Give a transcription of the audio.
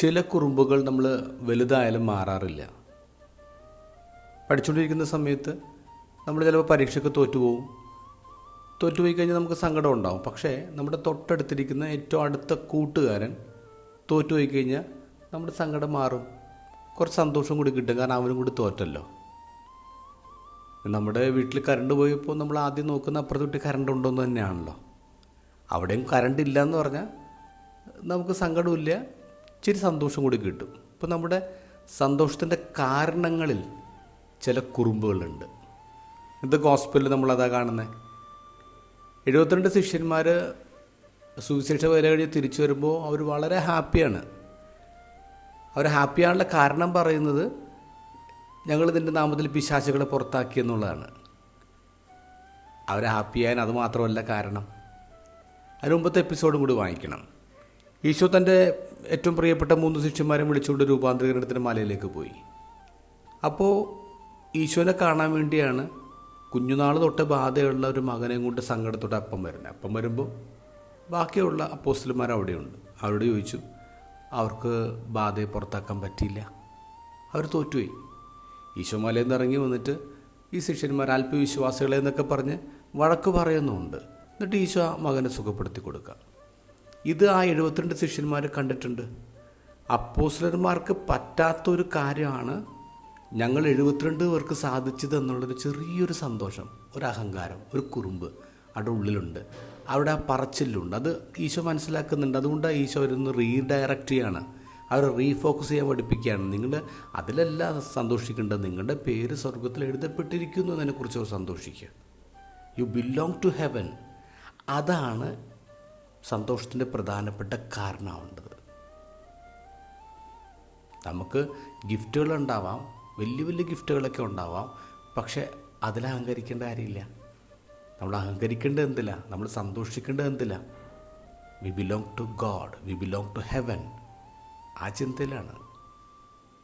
ചില കുറുമ്പുകൾ നമ്മൾ വലുതായാലും മാറാറില്ല. പഠിച്ചുകൊണ്ടിരിക്കുന്ന സമയത്ത് നമ്മൾ ചിലപ്പോൾ പരീക്ഷയ്ക്ക് തോറ്റുപോകും. തോറ്റുപോയി കഴിഞ്ഞാൽ നമുക്ക് സങ്കടം ഉണ്ടാവും. പക്ഷേ നമ്മുടെ തൊട്ടടുത്തിരിക്കുന്ന ഏറ്റവും അടുത്ത കൂട്ടുകാരൻ തോറ്റുപോയി കഴിഞ്ഞാൽ നമ്മുടെ സങ്കടം മാറും. കുറച്ച് സന്തോഷം കൂടി കിട്ടും. കാരണം അവനും കൂടി തോറ്റല്ലോ. നമ്മുടെ വീട്ടിൽ കറണ്ട് പോയപ്പോൾ നമ്മൾ ആദ്യം നോക്കുന്ന അപ്പുറത്ത് വീട്ടിൽ കറണ്ട് ഉണ്ടോ എന്ന് തന്നെയാണല്ലോ. അവിടെയും കറണ്ട് ഇല്ല എന്ന് പറഞ്ഞാൽ നമുക്ക് സങ്കടമില്ല. ഇച്ചിരി സന്തോഷം കൂടി കിട്ടും. ഇപ്പോൾ നമ്മുടെ സന്തോഷത്തിന്റെ കാരണങ്ങളിൽ ചില കുറുമ്പുകളുണ്ട്. ഇത് ഹോസ്പിറ്റലിൽ നമ്മളതാ കാണുന്നത് എഴുപത്തിരണ്ട് ശിഷ്യന്മാർ സുവിശേഷ വേല കഴിഞ്ഞ് തിരിച്ചു വരുമ്പോൾ അവർ വളരെ ഹാപ്പിയാണ്. അവർ ഹാപ്പിയാണുള്ള കാരണം പറയുന്നത് ഞങ്ങൾ ഇതിന്റെ നാമത്തിൽ പിശാചുകളെ പുറത്താക്കി എന്നുള്ളതാണ്. അവർ ഹാപ്പിയായാൽ അത് മാത്രമല്ല കാരണം. അതിന് മുമ്പത്തെ എപ്പിസോഡും കൂടി വാങ്ങിക്കണം. ഈശോ തന്റെ ഏറ്റവും പ്രിയപ്പെട്ട മൂന്ന് ശിഷ്യന്മാരെ വിളിച്ചുകൊണ്ട് രൂപാന്തരീകരണത്തിന്റെ മലയിലേക്ക് പോയി. അപ്പോൾ ഈശോനെ കാണാൻ വേണ്ടിയാണ് കുഞ്ഞുനാൾ തൊട്ട് ബാധയുള്ള ഒരു മകനെയും കൊണ്ട് സങ്കടത്തോടെ അപ്പം വരുന്നത്. അപ്പം വരുമ്പോൾ ബാക്കിയുള്ള അപ്പോസ്റ്റലുമാർ അവിടെയുണ്ട്. അവരോട് ചോദിച്ചു അവർക്ക് ബാധയെ പുറത്താക്കാൻ പറ്റിയില്ല. അവർ തോറ്റുപോയി. ഈശോ മലയിൽ നിന്ന് ഇറങ്ങി വന്നിട്ട് ഈ ശിഷ്യന്മാർ അല്പവിശ്വാസികളെ എന്നൊക്കെ പറഞ്ഞ് വഴക്ക് പറയുന്നുമുണ്ട് എന്നിട്ട് ഈശോ മകനെ സുഖപ്പെടുത്തി കൊടുക്കുക. ഇത് ആ എഴുപത്തിരണ്ട് ശിഷ്യന്മാർ കണ്ടിട്ടുണ്ട്. അപ്പോസ്ലന്മാർക്ക് പറ്റാത്തൊരു കാര്യമാണ് ഞങ്ങൾ എഴുപത്തിരണ്ട് പേർക്ക് സാധിച്ചത് എന്നുള്ളൊരു ചെറിയൊരു സന്തോഷം ഒരു അഹങ്കാരം ഒരു കുറുമ്പ് അവിടെ ഉള്ളിലുണ്ട്. അവിടെ ആ പറച്ചിലുണ്ട്. അത് ഈശോ മനസ്സിലാക്കുന്നുണ്ട്. അതുകൊണ്ടാണ് ഈശോ അവരൊന്ന് റീഡയറക്റ്റ് ചെയ്യാണ്. അവർ റീഫോക്കസ് ചെയ്യാൻ പഠിപ്പിക്കുകയാണ്. നിങ്ങളുടെ അതിലല്ല സന്തോഷിക്കേണ്ടത്. നിങ്ങളുടെ പേര് സ്വർഗത്തിൽ എഴുതപ്പെട്ടിരിക്കുന്നു എന്നതിനെക്കുറിച്ച് അവർ സന്തോഷിക്കുക. യു ബിലോങ് ടു ഹെവൻ അതാണ് സന്തോഷത്തിന്റെ പ്രധാനപ്പെട്ട കാരണമാവേണ്ടത്. നമുക്ക് ഗിഫ്റ്റുകൾ ഉണ്ടാവാം വലിയ വലിയ ഗിഫ്റ്റുകളൊക്കെ ഉണ്ടാവാം പക്ഷെ അതിൽ അഹങ്കരിക്കേണ്ട കാര്യമില്ല. നമ്മൾ അഹങ്കരിക്കേണ്ടത് എന്തില്ല നമ്മൾ സന്തോഷിക്കേണ്ടത് എന്തില്ല we belong to God we belong to heaven ആ ചിന്തയിലാണ്.